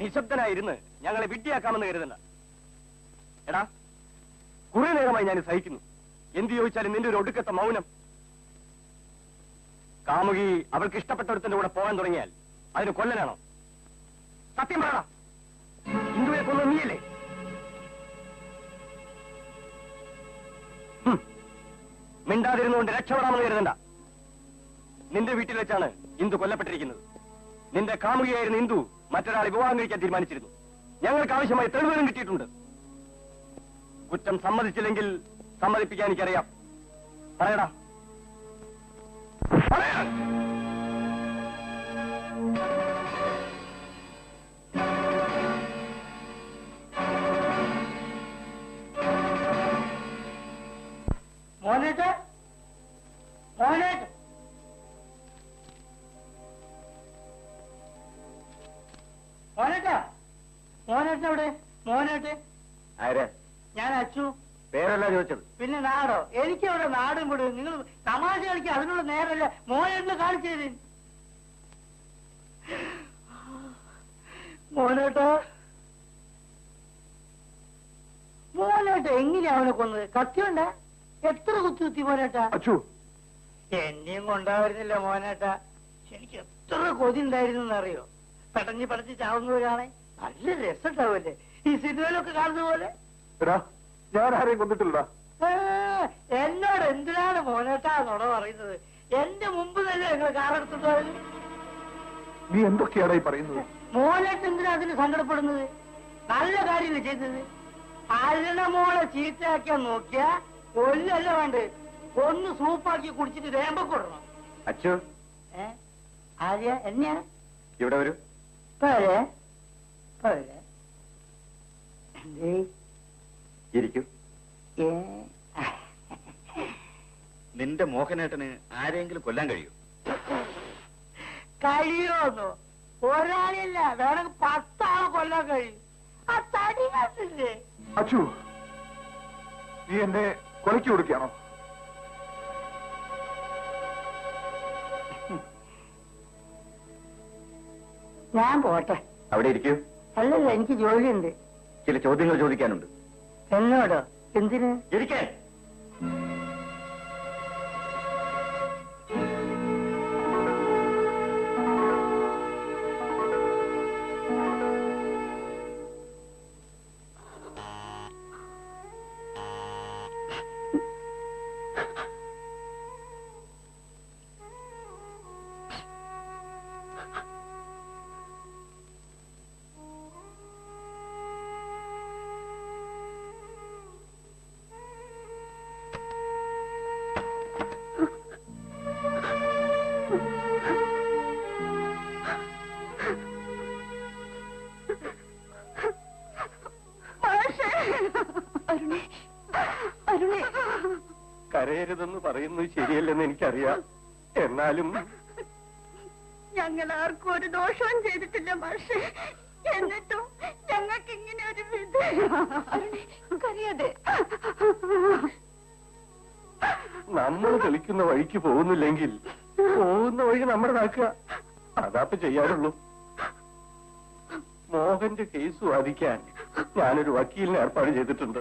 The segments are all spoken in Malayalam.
നിശബ്ദനായിരുന്ന് ഞങ്ങളെ വിഡ്ഢിയാക്കാമെന്ന് കരുതണ്ട. എടാ കുറെ നേരമായി ഞാൻ സഹിക്കുന്നു. എന്ത് ചോദിച്ചാലും നിന്റെ ഒരു ഒടുക്കത്തെ മൗനം. കാമുകി അവൾക്ക് ഇഷ്ടപ്പെട്ടൊരുത്തന്റെ കൂടെ പോകാൻ തുടങ്ങിയാൽ അതിന് കൊല്ലനാണോ? സത്യം പറ ഹിന്ദുവിനെ കൊന്നു നീയല്ലേ. മിണ്ടാതിരുന്നുകൊണ്ട് രക്ഷപ്പെടാമെന്ന് കരുതണ്ട. നിന്റെ വീട്ടിൽ വെച്ചാണ് ഇന്ദു കൊല്ലപ്പെട്ടിരിക്കുന്നത്. നിന്റെ കാമുകിയായിരുന്നു ഇന്ദു മറ്റൊരാളെ വിവാഹം കഴിക്കാൻ തീരുമാനിച്ചിരുന്നു. ഞങ്ങൾക്ക് ആവശ്യമായ തെളിവുകളും കിട്ടിയിട്ടുണ്ട്. കുറ്റം സമ്മതിച്ചില്ലെങ്കിൽ സമ്മതിപ്പിക്കാൻ എനിക്കറിയാം. പറയടാ. പറയാ അവനെ കൊന്നത്. കത്തിയുണ്ട എത്ര കുത്തി കുത്തി മോനേട്ടാ? അച്ചു. എന്നെയും കൊണ്ടാവരുന്നില്ല മോനേട്ടാ. എനിക്ക് എത്ര കൊതി ഉണ്ടായിരുന്നു അറിയോ പെടഞ്ഞ് പടച്ച് ചാവുന്നവരാണെ നല്ല രസമുണ്ടാവല്ലേ ഈ സിനിമയിലൊക്കെ കാണുന്ന പോലെ? ഞാൻ ആരെയും കൊന്നിട്ടില്ലടാ. എന്നോട് എന്തിനാണ് മോനേട്ടാ നുണ പറയുന്നത്? എന്റെ മുമ്പ് തന്നെ നിങ്ങൾ കാറെടുത്തിട്ട് നീ എന്തൊക്കെയാണ് പറയുന്നത്? മോനേട്ട് എന്തിനാ അതിന് സങ്കടപ്പെടുന്നത്? നല്ല കാര്യമല്ലേ ചെയ്തത്? അരുണ മോളെ ചീത്തയാക്കിയാ നോക്കിയാ കൊല്ലല്ല വേണ്ടേ? ഒന്ന് സൂപ്പാക്കി കുടിച്ചിട്ട് രേമ്പ കൊടുക്കണം അച്ചു ഏ? ആര്യ? എന്നെയാ? ഇവിടെ വരൂ. പോരെ പോരെ ഇരിക്കൂ. ഏ? നിന്റെ മോഹനേട്ടന് ആരെങ്കിലും കൊല്ലാൻ കഴിയൂ? കഴിയോന്നോ? ഒരാളില്ല. വേണമെങ്കിൽ പത്താളെ കൊല്ലാൻ കഴിയും. അച്ചു നീ എന്നെ കൊലയ്ക്ക് കൊടുക്കുകയാണോ ഞാൻ പോട്ടെ. അവിടെ ഇരിക്കൂ. അല്ലല്ല എനിക്ക് ജോലിയുണ്ട്. ചില ചോദ്യങ്ങൾ ചോദിക്കാനുണ്ട്. എന്നോടോ? എന്തിന്? ഇരിക്കേ. പറയുന്നത് ശരിയല്ലെന്ന് എനിക്കറിയാം. എന്നാലും ഞങ്ങൾ ആർക്കും ഒരു ദോഷവും ചെയ്തിട്ടില്ല പക്ഷേ എന്നിട്ടും ഞങ്ങൾക്ക് ഇങ്ങനെ ഒരു വിധി അരുണേ കരയാതെ. നമ്മൾ കളിക്കുന്ന വഴിക്ക് പോകുന്നില്ലെങ്കിൽ പോകുന്ന വഴി നമ്മുടെ നാക്കുക അതാപ്പ് ചെയ്യാറുള്ളൂ. മോഹന്റെ കേസ് വാദിക്കാൻ ഞാനൊരു വക്കീലിനെ ഏർപ്പാട് ചെയ്തിട്ടുണ്ട്.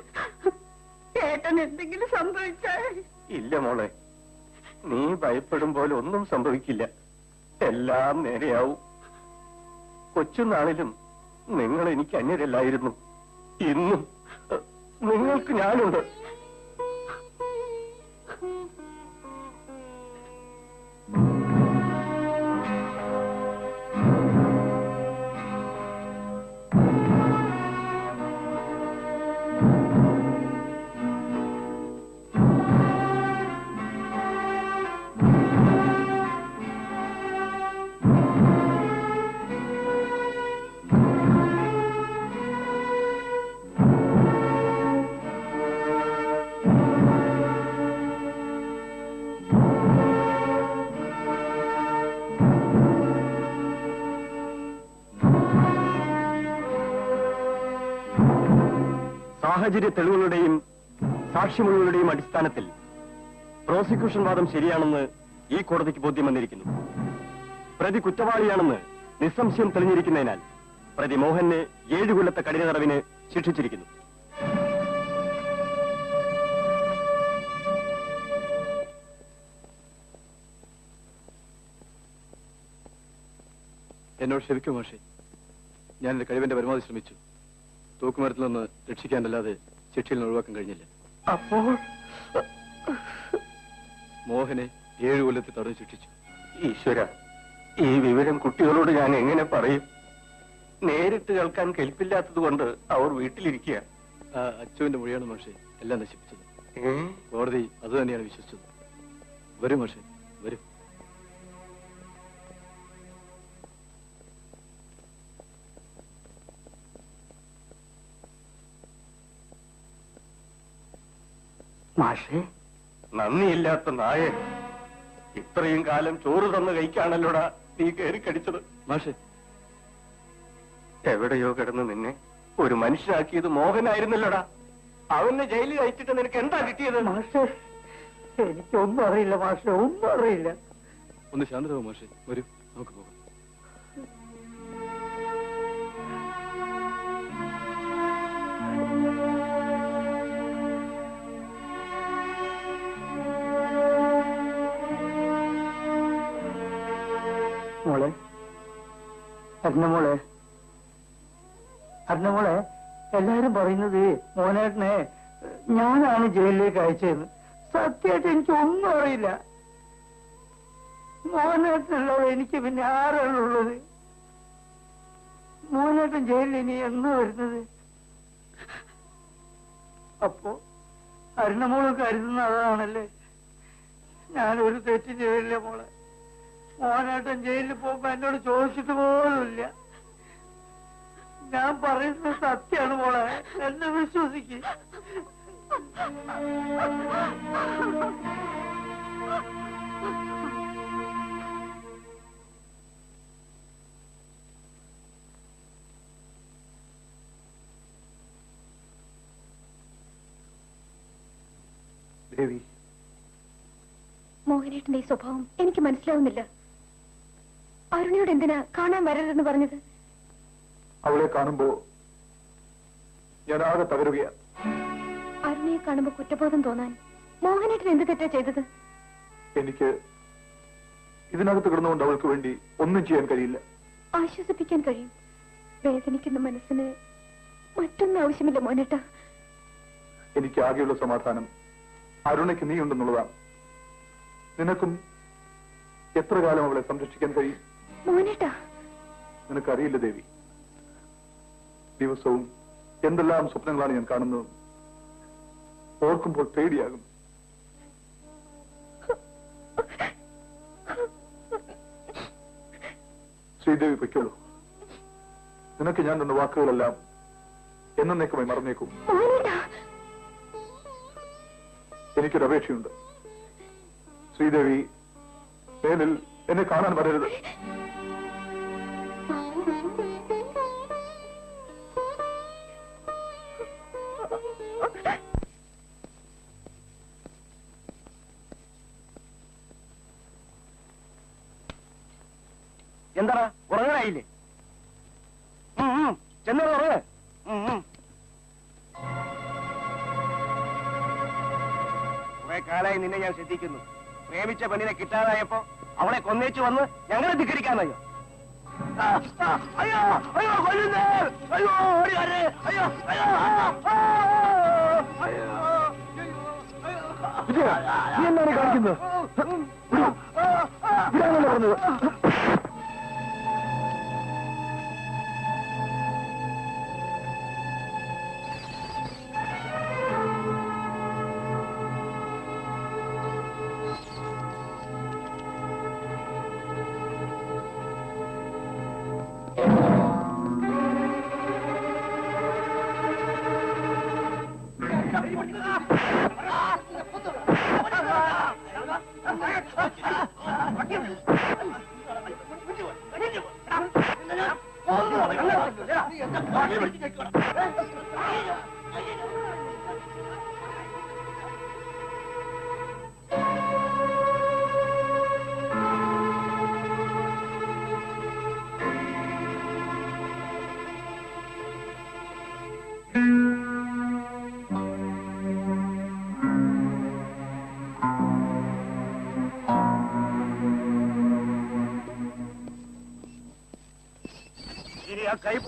ചേട്ടൻ എന്തെങ്കിലും സംഭവിച്ചാൽ ഇല്ല മോളെ. നീ ഭയപ്പെടും പോലെ ഒന്നും സംഭവിക്കില്ല. എല്ലാം നേരെയാവും. കൊച്ചുനാളിലും നിങ്ങൾ എനിക്ക് അന്യരല്ലായിരുന്നു. ഇന്നും നിങ്ങൾക്ക് ഞാനുണ്ട്. സാഹചര്യ തെളിവുകളുടെയും സാക്ഷിമൊഴികളുടെയും അടിസ്ഥാനത്തിൽ പ്രോസിക്യൂഷൻ വാദം ശരിയാണെന്ന് ഈ കോടതിക്ക് ബോധ്യം വന്നിരിക്കുന്നു. പ്രതി കുറ്റവാളിയാണെന്ന് നിസ്സംശയം തെളിഞ്ഞിരിക്കുന്നതിനാൽ പ്രതി മോഹനെ ഏഴു കൊല്ലത്തെ കഠിന തടവിന് ശിക്ഷിച്ചിരിക്കുന്നു. എന്നോട് ക്ഷമിക്കും മാഷെ ഞാൻ എന്റെ കഴിവിന്റെ പരമാവധി ശ്രമിച്ചു. തൂക്കുമരത്തിൽ നിന്ന് രക്ഷിക്കാനല്ലാതെ ശിക്ഷയിൽ നിന്ന് ഒഴിവാക്കാൻ കഴിഞ്ഞില്ല. അപ്പോൾ മോഹനെ ഏഴു കൊല്ലത്തിൽ തടഞ്ഞു ശിക്ഷിച്ചു. ഈശ്വര ഈ വിവരം കുട്ടികളോട് ഞാൻ എങ്ങനെ പറയും? നേരിട്ട് കേൾക്കാൻ കെൽപ്പില്ലാത്തത് കൊണ്ട് അവർ വീട്ടിലിരിക്കുക അച്ചുവിന്റെ മൊഴിയാണ് മാഷെ എല്ലാം നശിപ്പിച്ചത്. കോടതി അത് തന്നെയാണ് വിശ്വസിച്ചത്. വരും മാഷെ. മാഷേ. നന്ദിയില്ലാത്ത നായ ഇത്രയും കാലം ചോറ് തന്ന് കൈക്കാണല്ലോടാ നീ കയറി കടിച്ചത്. മാഷേ. എവിടെയോ കിടന്ന് നിന്നെ ഒരു മനുഷ്യനാക്കിയത് മോഹനായിരുന്നല്ലോടാ. അവനെ ജയിലിൽ അയച്ചിട്ട് നിനക്ക് എന്താ കിട്ടിയത്? മാഷേ എനിക്കൊന്നും അറിയില്ല മാഷേ ഒന്നും അറിയില്ല. ഒന്ന് ശാന്തരാവും മാഷേ. വരൂ നമുക്ക് പോകാം. അരുണമോളെ അരുണമോളെ എല്ലാരും പറയുന്നത് മോനേട്ടനെ ഞാനാണ് ജയിലിലേക്ക് അയച്ചതെന്ന്. സത്യമായിട്ട് എനിക്ക് ഒന്നും അറിയില്ല. മോനേട്ടനുള്ളത് എനിക്ക് പിന്നെ ആരാണുള്ളത് മോനേട്ടൻ ജയിലിൽ ഇനി എന്ന് വരുന്നത്? അപ്പോ അരുണമോൾ കരുതുന്ന അതാണല്ലേ? ഞാനൊരു തെറ്റ് ചെയ്തില്ല മോളെ. മോനേട്ടൻ ജയിലിൽ പോകുമ്പോ എന്നോട് ചോദിച്ചിട്ട് പോലുമില്ല. ഞാൻ പറയുന്നത് സത്യമാണ് മോളെ. എന്നെ വിശ്വസിക്ക്. ദേവി. മോഹനേട്ടന്റെ ഈ സ്വഭാവം എനിക്ക് മനസ്സിലാവുന്നില്ല. അരുണിയോട് എന്തിനാ കാണാൻ വരരുതെന്ന് പറഞ്ഞത്? അവളെ കാണുമ്പോ ഞാൻ ആകെ തകരുകയാണ് അരുണിയെ കാണുമ്പോ കുറ്റബോധം തോന്നാൻ മോഹനേട്ടൻ എന്ത് തെറ്റാ ചെയ്തത്? എനിക്ക് ഇതിനകത്ത് കിടന്നുകൊണ്ട് അവൾക്ക് വേണ്ടി ഒന്നും ചെയ്യാൻ കഴിയില്ല. ആശ്വസിപ്പിക്കാൻ കഴിയും. വേദനിക്കുന്ന മനസ്സിന് മറ്റൊന്നും ആവശ്യമില്ല മോനേട്ട എനിക്ക് ആകെയുള്ള സമാധാനം അരുണയ്ക്ക് നീ ഉണ്ടെന്നുള്ളതാണ് നിനക്കും എത്ര കാലം അവളെ സംരക്ഷിക്കാൻ കഴിയും? മോനേട്ട. നിനക്കറിയില്ല ദേവി. ദിവസവും എന്തെല്ലാം സ്വപ്നങ്ങളാണ് ഞാൻ കാണുന്നത്. ഓർക്കുമ്പോൾ പേടിയാകും. ശ്രീദേവി പൊയ്ക്കോളൂ. നിനക്ക് ഞാൻ തന്ന വാക്കുകളെല്ലാം എന്നേക്കുമായി മറന്നേക്കും. എനിക്കൊരു അപേക്ഷയുണ്ട് ശ്രീദേവി മേലിൽ എന്നെ കാണാൻ വരരുത്. എന്താടാ? ഉറങ്ങാനായില്ലേ? ചെന്നത് ഉറങ്ങ്. കുറെ കാലായി നിന്നെ ഞാൻ ശ്രദ്ധിക്കുന്നു. പ്രേമിച്ച പെണ്ണിനെ കിട്ടാതായപ്പോ അവളെ കൊന്നേച്ചു വന്ന് ഞങ്ങളെ ധിക്കരിക്കാന്നയ്യോ അയ്യോ അയ്യോ കൊല്ലുന്നേ എന്താണ് കാണിക്കുന്നത് പറഞ്ഞത്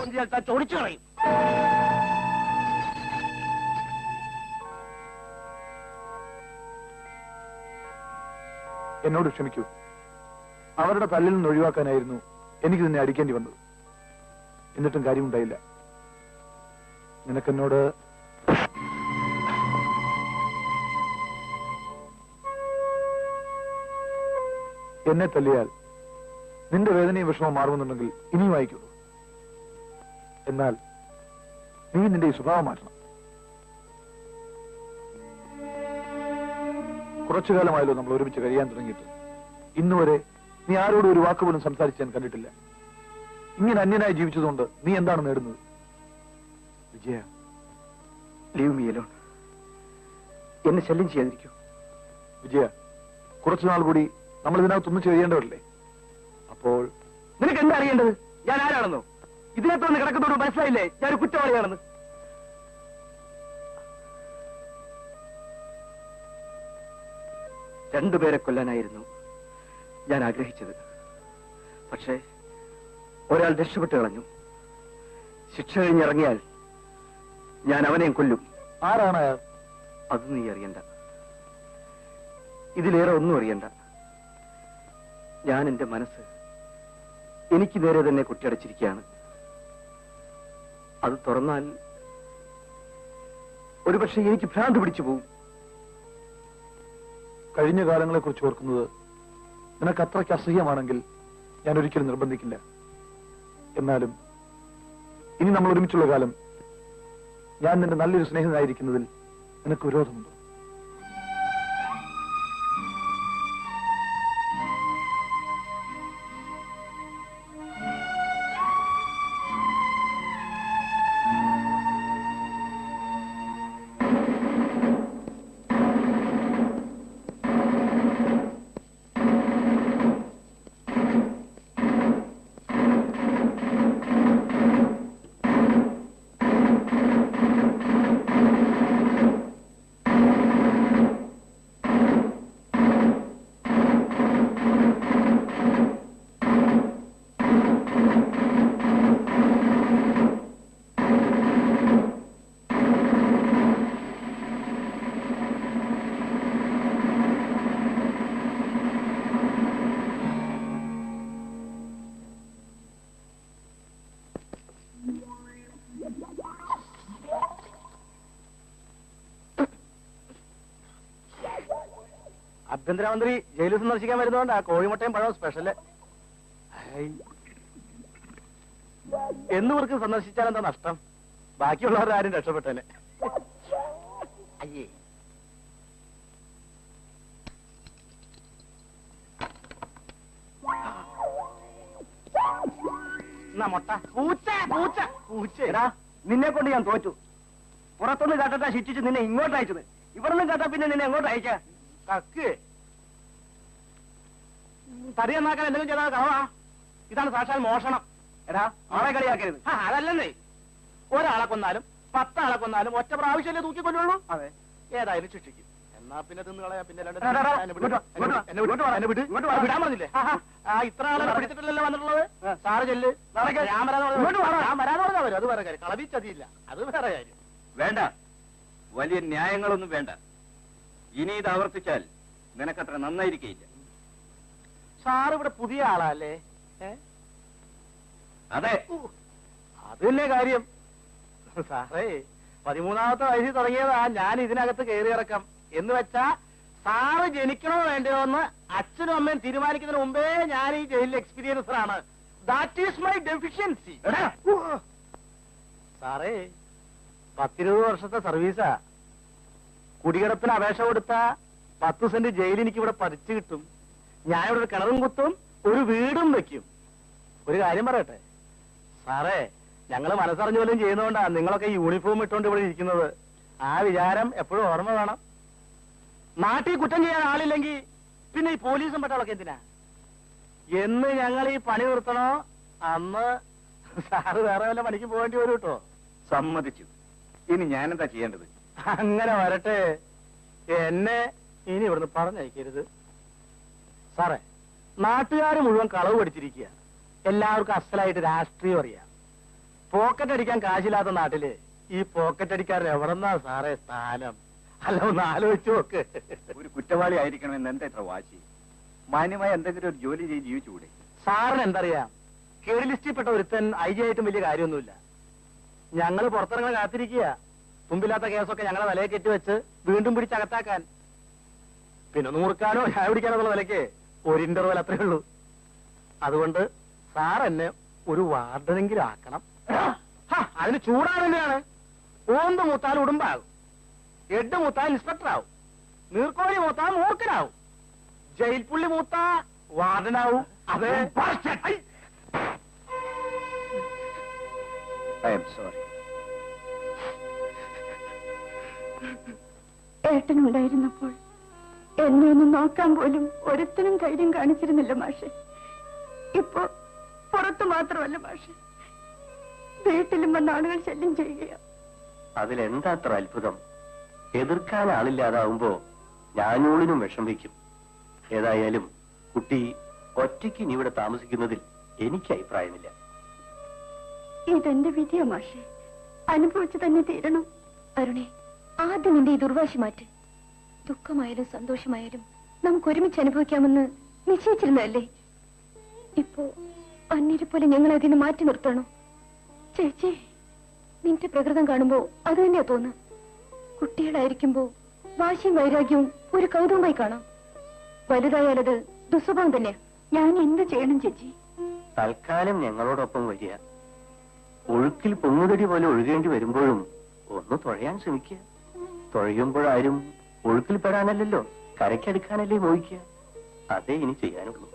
പൊന്തിയാൽ താൻ ചോടിച്ചു കളയും. എന്നോട് ക്ഷമിക്കൂ. അവരുടെ തല്ലിൽ നിന്ന് ഒഴിവാക്കാനായിരുന്നു എനിക്ക് നിന്നെ അടിക്കേണ്ടി വന്നത്. എന്നിട്ടും കാര്യമുണ്ടായില്ല. നിനക്കെന്നോട് എന്നെ തല്ലിയാൽ നിന്റെ വേദനയും വിഷമം മാറുമെന്നുണ്ടെങ്കിൽ ഇനിയും വായിക്കുള്ളൂ എന്നാൽ നീ നിന്റെ ഈ സ്വഭാവം മാറ്റണം. കുറച്ചു കാലമായല്ലോ നമ്മൾ ഒരുമിച്ച് കഴിയാൻ തുടങ്ങിയിട്ട്. ഇന്നുവരെ നീ ആരോടും ഒരു വാക്ക് പോലും സംസാരിച്ച് ഞാൻ കണ്ടിട്ടില്ല. ഇങ്ങനെ അന്യനായി ജീവിച്ചതുകൊണ്ട് നീ എന്താണ് നേടുന്നത്? വിജയ ലീവ് മീ അലോൺ എന്നെ ശല്യം ചെയ്യാതിരിക്കൂ. വിജയ കുറച്ചു നാൾ കൂടി നമ്മൾ ഇതിനകത്തൊന്നും ചെയ്യേണ്ടവരല്ലേ? അപ്പോൾ നിനക്ക് എന്താ അറിയേണ്ടത്? ഞാൻ ആരാണെന്നോ? ഇതിനകത്തൊന്ന് കിടക്കുന്നോട് മനസ്സിലായില്ലേ? ഞാനൊരു കുറ്റവാളിയാണെന്ന്. രണ്ടുപേരെ കൊല്ലാനായിരുന്നു ഞാൻ ആഗ്രഹിച്ചത്. പക്ഷേ ഒരാൾ രക്ഷപ്പെട്ട് കളഞ്ഞു. ശിക്ഷ കഴിഞ്ഞിറങ്ങിയാൽ ഞാൻ അവനെയും കൊല്ലും. ആരാണ് അയാൾ? അത് നീ അറിയണ്ട. ഇതിലേറെ ഒന്നും അറിയണ്ട. ഞാൻ എന്റെ മനസ്സ് എനിക്ക് നേരെ തന്നെ കുട്ടിയടച്ചിരിക്കുകയാണ് അത് തുറന്നാൽ ഒരുപക്ഷെ എനിക്ക് ഭ്രാന്ത് പിടിച്ചു പോകും കഴിഞ്ഞ കാലങ്ങളെ കുറിച്ച് ഓർക്കുന്നത് നിനക്ക് അത്രയ്ക്ക് അസഹ്യമാണെങ്കിൽ ഞാൻ ഒരിക്കലും നിർബന്ധിക്കില്ല. എന്നാലും ഇനി നമ്മൾ ഒരുമിച്ചുള്ള കാലം ഞാൻ നിന്റെ നല്ലൊരു സ്നേഹിതനായിരിക്കുന്നതിൽ നിനക്ക് വിരോധമുണ്ടോ? ആഭ്യന്തരമന്ത്രി ജയിലിൽ സന്ദർശിക്കാൻ വരുന്നതുകൊണ്ട് ആ കോഴിമുട്ടയും പഴവും സ്പെഷ്യൽ എന്നിവർക്ക് സന്ദർശിച്ചാൽ എന്താ നഷ്ടം? ബാക്കിയുള്ളവർ ആരും രക്ഷപ്പെട്ടേനെ. അയ്യേ. നിന്നെ കൊണ്ട് ഞാൻ തോറ്റു. പുറത്തുനിന്ന് കേട്ടാ ശിക്ഷിച്ച് നിന്നെ ഇങ്ങോട്ട് അയച്ചത്. ഇവിടെ നിന്ന് കേട്ടാ പിന്നെ നിന്നെ എങ്ങോട്ട് അയച്ച? കക്ക്. തടി നന്നാക്കാൻ എന്തെങ്കിലും ചെയ്താൽ കളവാ ഇതാണ് സാക്ഷാൽ മോഷണം. എടാ ആളെ കളിയാക്കരുത്. ആ, അതല്ലെന്നേ. ഒരാളെ കൊന്നാലും പത്താളെ കൊന്നാലും ഒറ്റ പ്രാവശ്യമല്ലേ തൂക്കിക്കൊല്ലുള്ളൂ അതെ. ഏതായാലും ശിക്ഷിക്കും. എന്നാ പിന്നെ തിന്ന് കളയാ പിന്നെ. വിടാൻ പറഞ്ഞില്ലേ? ആ, ഇത്ര ആളെ പിടിച്ചിട്ടില്ലല്ലോ വന്നിട്ടുള്ളത്? സാറ് ചെല്ല്. ഞാൻ വരാതെ പറഞ്ഞാ- ഞാൻ വരാതെ വരും? അത് വേറെ കാര്യം. കളവിച്ചതിയില്ല അത് വേറെ കാര്യം. വേണ്ട. വലിയ ന്യായങ്ങളൊന്നും വേണ്ട. ഇനി ഇത് ആവർത്തിച്ചാൽ നിനക്കത്ര നന്നായിരിക്കയില്ല. സാർ ഇവിടെ പുതിയ ആളല്ലേ? അതെ. അത് തന്നെ കാര്യം. സാറേ പതിമൂന്നാമത്തെ വയസ്സിൽ തുടങ്ങിയതാ ഞാൻ ഇതിനകത്ത് കയറി ഇറക്കാം. എന്ന് വെച്ചാ സാറ് ജനിക്കണോ വേണ്ടയോ എന്ന് അച്ഛനും അമ്മയും തീരുമാനിക്കുന്നതിന് മുമ്പേ ഞാൻ ഈ ജയിലിൽ എക്സ്പീരിയൻസർ ആണ്. ദാറ്റ് ഈസ് മൈ ഡെഫിഷ്യൻസി സാറേ പത്തിരുപത് വർഷത്തെ സർവീസാ. കുടികിടപ്പിന് അപേക്ഷ കൊടുത്ത പത്ത് സെന്റ് ജയിലെനിക്ക് ഇവിടെ പതിച്ചു കിട്ടും. ഞാൻ ഇവിടെ ഒരു കിണറും കുത്തും ഒരു വീടും വെക്കും. ഒരു കാര്യം പറയട്ടെ? സാറേ ഞങ്ങൾ മനസ്സറിഞ്ഞ പോലും ചെയ്യുന്നതുകൊണ്ടാ നിങ്ങളൊക്കെ യൂണിഫോം ഇട്ടുകൊണ്ട് ഇവിടെ ഇരിക്കുന്നത്. ആ വിചാരം എപ്പോഴും ഓർമ്മ വേണം. നാട്ടിൽ കുറ്റം ചെയ്യാൻ ആളില്ലെങ്കിൽ പിന്നെ ഈ പോലീസും പട്ടാളൊക്കെ എന്തിനാ? എന്ന് ഞങ്ങൾ ഈ പണി നിർത്തണോ? അന്ന് സാറ് വേറെ വല്ല പണിക്ക് പോകേണ്ടി വരും കേട്ടോ. സമ്മതിച്ചു. ഇനി ഞാൻ എന്താ ചെയ്യേണ്ടത്? അങ്ങനെ വരട്ടെ. എന്നെ ഇനി ഇവിടുന്ന് പറഞ്ഞയക്കരുത്. സാറേ നാട്ടുകാർ മുഴുവൻ കളവ് പഠിച്ചിരിക്കുക. എല്ലാവർക്കും അസലായിട്ട് രാഷ്ട്രീയം അറിയാം. പോക്കറ്റ് അടിക്കാൻ കാശില്ലാത്ത നാട്ടിൽ ഈ പോക്കറ്റ് അടിക്കാരൻ എവിടെന്നാ സാറേ സ്ഥാനം? അല്ല ഒന്ന് ആലോചിച്ചു നോക്ക്. ഒരു കുറ്റവാളി ആയിരിക്കണമെന്ന് എന്താ ഇത്ര വാശി? മാന്യമായ എന്തെങ്കിലും ഒരു ജോലി ചെയ്ത് ജീവിച്ചുകൂടെ? സാറിന് എന്തറിയാം? ലിസ്റ്റിൽ ലിസ്റ്റിൽപ്പെട്ട ഒരുത്തൻ ഐ ജി ആയിട്ടും വലിയ കാര്യമൊന്നുമില്ല. ഞങ്ങൾ പുറത്തിറങ്ങാൻ കാത്തിരിക്കുക. തുമ്പില്ലാത്ത കേസൊക്കെ ഞങ്ങളെ വിലയെ കെട്ടിവെച്ച് വീണ്ടും പിടിച്ചകത്താക്കാൻ. പിന്നെ നൂറുക്കാനോ ചായ പിടിക്കാനോ എന്നുള്ള വിലക്ക് ഒരു ഇന്റർവെൽ അത്രേ ഉള്ളൂ. അതുകൊണ്ട് സാർ എന്നെ ഒരു വാർഡനെങ്കിലും ആക്കണം. അതിന് ചൂടാണെന്തിനാണ് ഓന്ത് മൂത്താൽ ഉടുമ്പാകും. എഡ് മൂത്താൽ ഇൻസ്പെക്ടർ ആവും നീർക്കോലി മൂത്താൽ മൂർക്കനാവും ജയിൽ പുള്ളി മൂത്ത വാർഡനാവും. അതെ. ഐ, ഐ എം സോറി ഏട്ടനുണ്ടായിരുന്നപ്പോൾ എന്നെ ഒന്ന് നോക്കാൻ പോലും ഒരുത്തനും ധൈര്യം കാണിച്ചിരുന്നില്ല മാഷെ. ഇപ്പോ പുറത്തു മാത്രമല്ല മാഷെ. വീട്ടിലും വന്ന ആളുകൾ ശല്യം ചെയ്യുകയാ. അതിലെന്താ അത്ര അത്ഭുതം? എതിർക്കാൻ ആളില്ലാതാവുമ്പോ ഞാനോളിനും വിഷം വയ്ക്കും ഏതായാലും കുട്ടി ഒറ്റയ്ക്ക് ഇനി ഇവിടെ താമസിക്കുന്നതിൽ എനിക്ക് അഭിപ്രായമില്ല. ഇതെന്റെ വിധിയാ മാഷെ. അനുഭവിച്ചു തന്നെ തീരണം. അരുണേ ആദ്യം നിന്റെ ഈ ദുർവാശി മാറ്റ്. ദുഃഖമായാലും സന്തോഷമായാലും നമുക്ക് ഒരുമിച്ച് അനുഭവിക്കാമെന്ന് നിശ്ചയിച്ചിരുന്നതല്ലേ? ഇപ്പോ അന്നിരെ പോലെ ഞങ്ങൾ അതിന് മാറ്റി നിർത്തണോ? ചേച്ചി നിന്റെ പ്രകൃതം കാണുമ്പോ അത് തന്നെയാ തോന്നുക കുട്ടികളായിരിക്കുമ്പോ വാശിയും വൈരാഗ്യവും ഒരു കൗതുകമായി കാണാം. വലുതായാലത് ദുസ്വഭാവം തന്നെയാ. ഞാൻ എന്ത് ചെയ്യണം ചേച്ചി? തൽക്കാലം ഞങ്ങളോടൊപ്പം വരിക. ഒഴുക്കിൽ പൊങ്ങുതടി പോലെ ഒഴുകേണ്ടി വരുമ്പോഴും ഒന്ന് തുഴയാൻ ശ്രമിക്കുക. തുഴയുമ്പോഴാരും ഒഴുക്കിൽ പെടാനല്ലല്ലോ കരയ്ക്കെടുക്കാനല്ലേ മോഹിക്കുക? അതേ ഇനി ചെയ്യാനുള്ളൂ.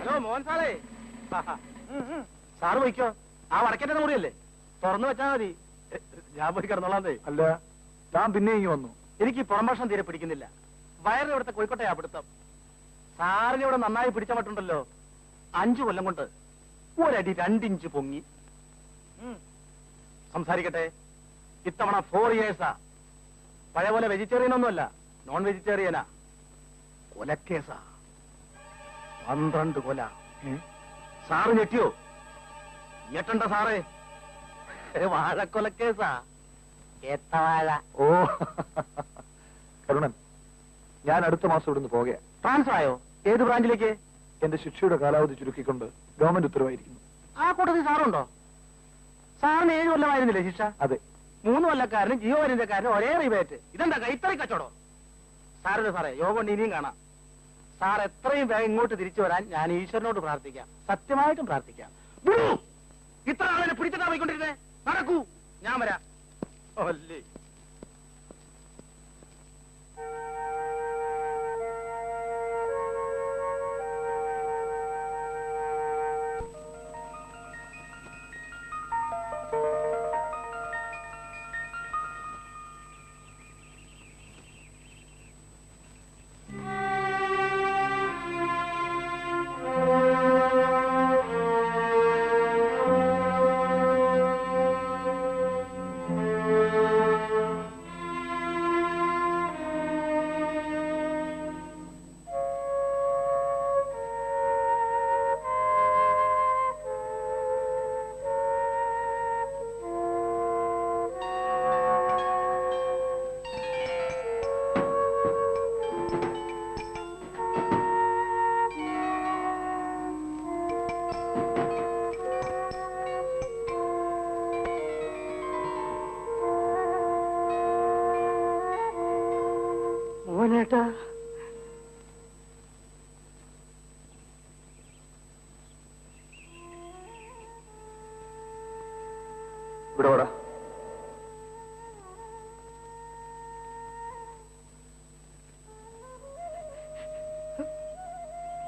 ഹലോ മോഹൻ സാറേ. പോയിക്കോ. ആ വടക്കേറ്റ മുറിയല്ലേ? തുറന്നു വെച്ചാ മതി. ഞാൻ പോയി കിടന്നോളാം അല്ല താൻ പിന്നെ ഇങ്ങനെ വന്നു. എനിക്ക് ഈ പുറം ഭക്ഷണം തീരെ പിടിക്കുന്നില്ല. വയറിന് ഇവിടുത്തെ കോഴിക്കോട്ടെ പിടുത്തം. സാറിന് ഇവിടെ നന്നായി പിടിച്ച മട്ടുണ്ടല്ലോ. അഞ്ചു കൊല്ലം കൊണ്ട് ഒരടി രണ്ടിഞ്ച് പൊങ്ങി. സംസാരിക്കട്ടെ. ഇത്തവണ ഫോർ ഇയേഴ്സാ പഴയ പോലെ വെജിറ്റേറിയൻ ഒന്നുമല്ല. നോൺ വെജിറ്റേറിയനാ കൊലക്കേസാ. പന്ത്രണ്ട് കൊല. സാറ് ഞെട്ടിയോ? ഞെട്ടണ്ട സാറേ. വാഴക്കൊലക്കേസാ. ഏത്തവാഴ ഓ. കരുണൻ ഞാൻ അടുത്ത മാസം ഇവിടുന്ന് പോകുക ട്രാൻസ്ഫർ ആയോ? ഏത് ബ്രാഞ്ചിലേക്ക്? എന്റെ ശിക്ഷയുടെ കാലാവധി ചുരുക്കിക്കൊണ്ട് ഗവൺമെന്റ് ഉത്തരവായിരിക്കുന്നു. ആ കൂട്ടത്തിൽ സാറുണ്ടോ? സാറിന് ഏഴ് കൊല്ലമായിരുന്നില്ലേ ശിക്ഷ? അതെ. മൂന്ന് കൊല്ലക്കാരനും ജിയോ വരിന്തക്കാരനും ഒരേ റിബേറ്റ്. ഇതെന്താ കൈത്തറി കച്ചവടോ? സാറിന് സാറേ യോഗം ഇനിയും കാണാം. സാർ എത്രയും വേഗം ഇങ്ങോട്ട് തിരിച്ചു വരാൻ ഞാൻ ഈശ്വരനോട് പ്രാർത്ഥിക്കാം. സത്യമായിട്ടും പ്രാർത്ഥിക്കാം. ഇത്ര ആളെ പിടിച്ചിട്ടാ പോയിക്കൊണ്ടിരുന്നേ. നടക്കൂ. ഞാൻ വരാം. അല്ലേ മോനേട്ടാ. ഇവിടെ വാടാ.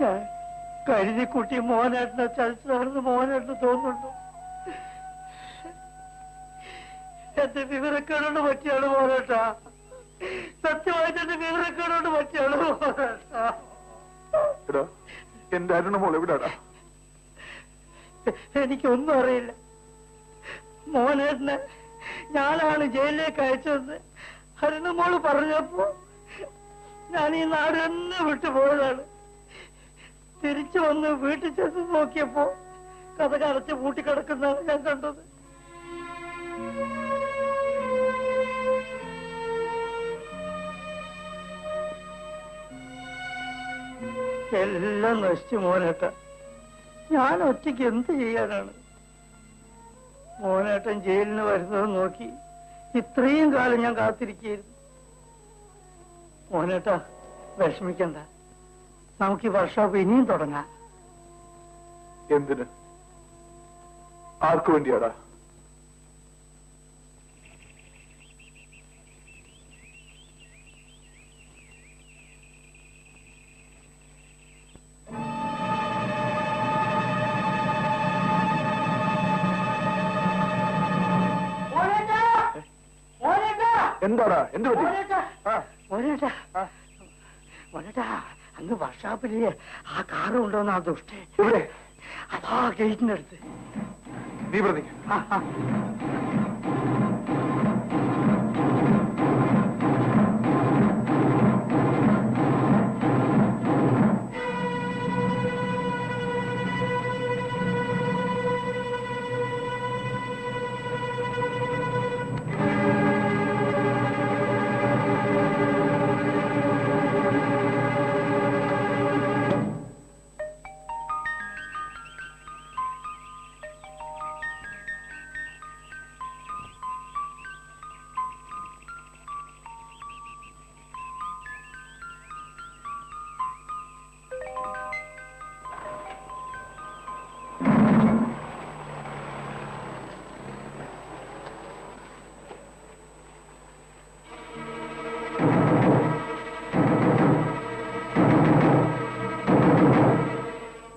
ഞാൻ കരുതിക്കുട്ടി മോഹനേട്ടനെ ചതിച്ചതാണെന്ന് മോഹനേട്ടന് തോന്നുന്നുണ്ടോ? എന്റെ വിവരക്കേടോട് പറ്റിയാണ് മോഹനേട്ടാ എന്റെ വിവരക്കേടോട് പറ്റിയാണ് മോഹനേട്ടാ എടാ എന്റെ അരുണ മോൾ എവിടാടാ? എനിക്കൊന്നും അറിയില്ല. മോനേട്ടനെ ഞാനാണ് ജയിലിലേക്ക് അയച്ചതെന്ന് അരുണമോൾ പറഞ്ഞപ്പോ ഞാൻ ഈ നാട് തന്നെ വിട്ടു പോയതാണ്. തിരിച്ചു വന്ന് വീട്ടിൽ ചെന്ന് നോക്കിയപ്പോ കഥ കടച്ച് പൂട്ടിക്കിടക്കുന്നതാണ് ഞാൻ കണ്ടത്. എല്ലാം നശിച്ചു മോനേട്ട. ഞാൻ ഒറ്റയ്ക്ക് എന്ത് ചെയ്യാനാണ്? മോനേട്ടൻ ജയിലിന് വരുന്നത് നോക്കി ഇത്രയും കാലം ഞാൻ കാത്തിരിക്കുകയായിരുന്നു. മോനേട്ട വിഷമിക്കണ്ട. നമുക്ക് ഈ വർക്ക്ഷോപ്പ് ഇനിയും തുടങ്ങാം. എന്തിന്? ആർക്കു വേണ്ടിയാടാ? എന്താടാ? എന്ത് പറ്റി? മോനേട്ടാ. മോനേട്ടാ. അന്ന് വർഷാപ്പിൽ ആ കാറ് കൊണ്ടുവന്ന ആ ദുഷ്ടേ. എവിടെ? അതാ ഗേറ്റിന്റെ അടുത്ത് നീ പ്രതി.